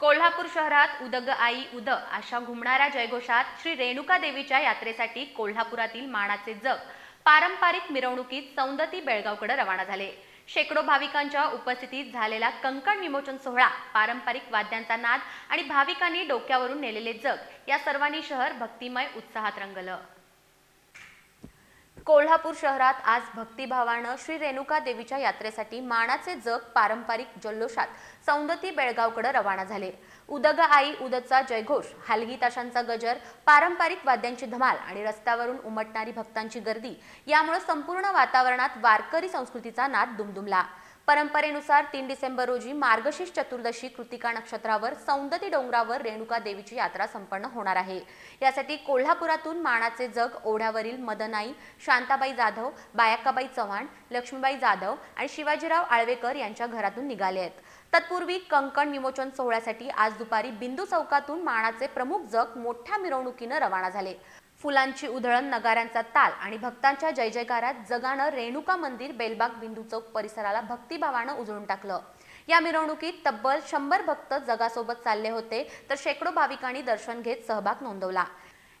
कोल्हापूर शहरात उदग आई उद अशा घुमणाऱ्या जयघोषात श्री रेणुका देवीच्या यात्रेसाठी कोल्हापुरातील मानाचे जग पारंपरिक मिरवणुकीत सौंदती बेळगावकडे रवाना झाले. शेकडो भाविकांच्या उपस्थितीत झालेला कंकण विमोचन सोहळा पारंपरिक वाद्यांचा नाद आणि भाविकांनी डोक्यावरून नेलेले जग या सर्वांनी शहर भक्तिमय उत्साहात रंगलं. कोल्हापूर शहरात आज भक्तिभावानं श्री रेणुका देवीच्या यात्रेसाठी मानाचे जग पारंपरिक जल्लोषात सौंदती बेळगावकडे रवाना झाले. उदग आई उदचा जयघोष हलगी ताशांचा गजर पारंपरिक वाद्यांची धमाल आणि रस्त्यावरून उमटणारी भक्तांची गर्दी यामुळे संपूर्ण वातावरणात वारकरी संस्कृतीचा नाद दुमदुमला. परंपरेनुसार तीन डिसेंबर रोजी मार्गशीर्ष चतुर्दशी कृतिका नक्षत्रावर सौंदती डोंगरावर रेणुका देवीची यात्रा संपन्न होणार आहे. यासाठी कोल्हापुरातून मानाचे जग ओढ्यावरील मदनाई शांताबाई जाधव बायाक्काबाई चव्हाण लक्ष्मीबाई जाधव आणि शिवाजीराव आळवेकर यांच्या घरातून निघाले आहेत. तत्पूर्वी कंकण विमोचन सोहळ्यासाठी आज दुपारी बिंदू चौकातून मानाचे प्रमुख जग मोठ्या मिरवणुकीनं रवाना झाले. फुलांची उधळण नगाऱ्यांचा ताल आणि भक्तांच्या जय जयकारात जगानं रेणुका मंदिर बेलबाग बिंदू चौक परिसराला भक्तिभावानं उजळून टाकलं. या मिरवणुकीत तब्बल शंभर भक्त जगासोबत चालले होते तर शेकडो भाविकांनी दर्शन घेत सहभाग नोंदवला.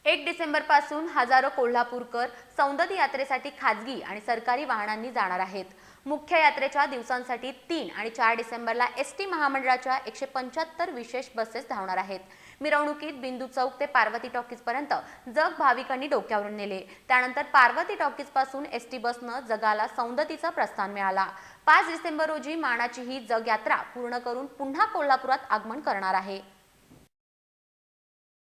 एक डिसेंबरपासून हजारो कोल्हापूरकर सौंदत यात्रेसाठी खाजगी आणि सरकारी वाहनांनी जाणार आहेत. मुख्य यात्रेच्या दिवसांसाठी तीन आणि चार डिसेंबरला एस टी महामंडळाच्या एकशे पंच्याहत्तर विशेष बसेस धावणार आहेत. मिरवणुकीत बिंदू चौक ते पार्वती टॉकीजपर्यंत जग भाविकांनी डोक्यावरून नेले. त्यानंतर पार्वती टॉकीजपासून एस टी बसनं जगाला सौंदतीचा प्रस्थान मिळाला. पाच डिसेंबर रोजी मानाची ही जग यात्रा पूर्ण करून पुन्हा कोल्हापुरात आगमन करणार आहे.